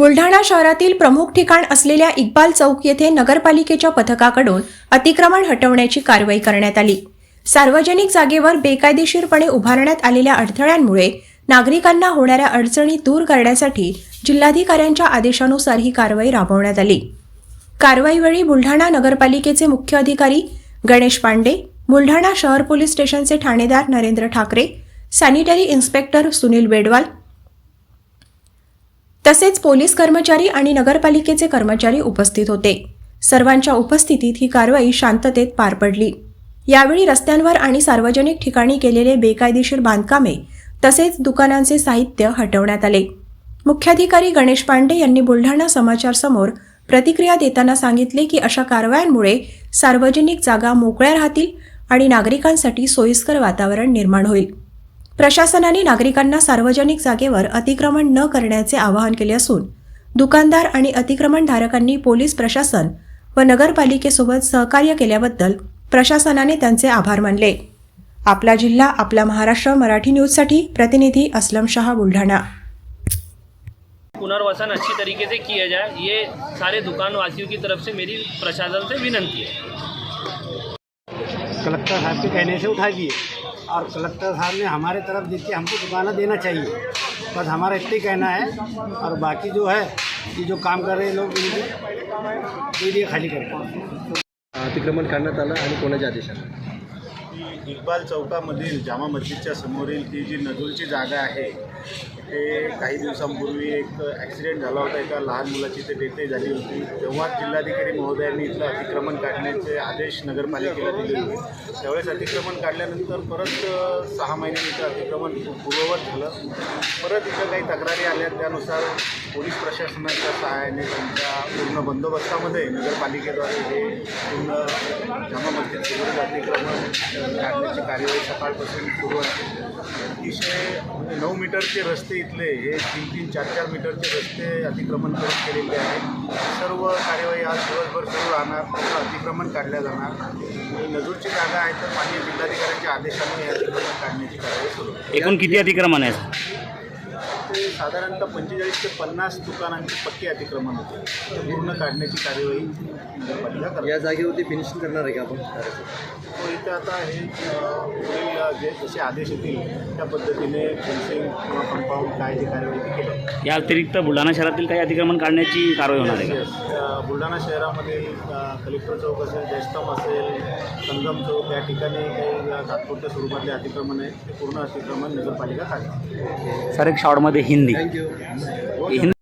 बुलढाणा शहरातील प्रमुख ठिकाण असलेल्या इक्बाल चौक येथे नगरपालिकेच्या पथकाकडून अतिक्रमण हटवण्याची कारवाई करण्यात आली. सार्वजनिक जागेवर बेकायदेशीरपणे उभारण्यात आलेल्या अडथळ्यांमुळे नागरिकांना होणाऱ्या अडचणी दूर करण्यासाठी जिल्हाधिकाऱ्यांच्या आदेशानुसार ही कारवाई राबवण्यात आली. कारवाईवेळी बुलढाणा नगरपालिकेचे मुख्य अधिकारी गणेश पांडे बुलढाणा शहर पोलीस स्टेशनचे ठाणेदार नरेंद्र ठाकरे सॅनिटरी इन्स्पेक्टर सुनील बेडवाल तसेच पोलीस कर्मचारी आणि नगरपालिकेचे कर्मचारी उपस्थित होते. सर्वांच्या उपस्थितीत ही कारवाई शांततेत पार पडली. यावेळी रस्त्यांवर आणि सार्वजनिक ठिकाणी केलेले बेकायदेशीर बांधकामे तसेच दुकानांचे साहित्य हटवण्यात आले. मुख्याधिकारी गणेश पांडे यांनी बुलढाणा समाचारसमोर प्रतिक्रिया देताना सांगितले की अशा कारवायांमुळे सार्वजनिक जागा मोकळ्या राहतील आणि नागरिकांसाठी सोयीस्कर वातावरण निर्माण होईल. प्रशासनाने नागरिकांना सार्वजनिक जागेवर अतिक्रमण न करण्याचे आवाहन केले असून दुकानदार आणि अतिक्रमणधारकांनी पोलीस प्रशासन व नगरपालिकेसोबत सहकार्य केल्याबद्दल प्रशासनाने त्यांचे आभार मानले. आपला जिल्हा आपला महाराष्ट्र मराठी न्यूजसाठी प्रतिनिधी असलम शहा बुलढाणा. पुनर्वसन अच्छी तरीके से किया जाए ये सारे दुकान वासियों की तरफ से मेरी प्रशासन से विनंती है। कलेक्टर साहब के कहने से उठा दिए और कलेक्टर साहब ने हमारे तरफ देखिए हमको दुकाना देना चाहिए। बस हमारा इतना ही कहना है और बाकी जो है कि जो काम कर रहे लोग इनके दे दिए खाली करके अतिक्रमण काढण्यात आलं आणि कोणाच्या आदेशाने इक्बाल चौकामधील जामा मस्जिदच्या समोरील ती जी नजूलची जागा आहे ते काही दिवसांपूर्वी एक ॲक्सिडेंट झाला होता. एका लहान मुलाची ते डेथे झाली होती. तेव्हा जिल्हाधिकारी महोदयांनी इथलं अतिक्रमण काढण्याचे आदेश नगरपालिकेला दिले होते. त्यावेळेस अतिक्रमण काढल्यानंतर परत सहा महिन्यांनी इथं अतिक्रमण पूर्ववत झालं. परत इथं काही तक्रारी आल्या. त्यानुसार पोलीस प्रशासनाच्या सहाय्याने त्यांच्या पूर्ण बंदोबस्तामध्ये नगरपालिकेद्वारे हे पूर्ण जामा मस्जिद अतिक्रमण काढण्याची कार्यवाही सकाळपासून सुरू आहे. अतिशय म्हणजे नऊ मीटरचे रस्ते इथले हे तीन तीन चार चार मीटरचे रस्ते अतिक्रमण करून केलेले आहे. सर्व कार्यवाही आज दिवसभर सुरू राहणार पूर्ण अतिक्रमण काढल्या जाणार. आणि नजूरची जागा आहे तर माननीय जिल्हाधिकाऱ्यांच्या आदेशाने हे अतिक्रमण काढण्याची कारवाई सुरू एकूण किती अतिक्रमण आहे साधारणतः पंचेचाळीस ते पन्नास दुकानांची पक्की अतिक्रमण होते. ते पूर्ण काढण्याची कार्यवाही नगरपालिका करते. या जागेवरती फिनिशिंग करणार आहे का आपण? तो इथं आता हे पुढील जे जसे आदेश येतील त्या पद्धतीने फेन्सिंग किंवा कंपाऊंड काय जे कार्यवाही ती केली. या अतिरिक्त बुलढाणा शहरातील काही अतिक्रमण काढण्याची कारवाई होणार आहे का? बुलढाणा शहरामध्ये कलेक्टर चौक असेल जयस्तंभ असेल संगम चौक या ठिकाणी काही तात्पुरत्या स्वरूपातले अतिक्रमण आहे ते पूर्ण अतिक्रमण नगरपालिका काढते सर एक शॉर्टमध्ये हिंदी. थँक्यू हिंदी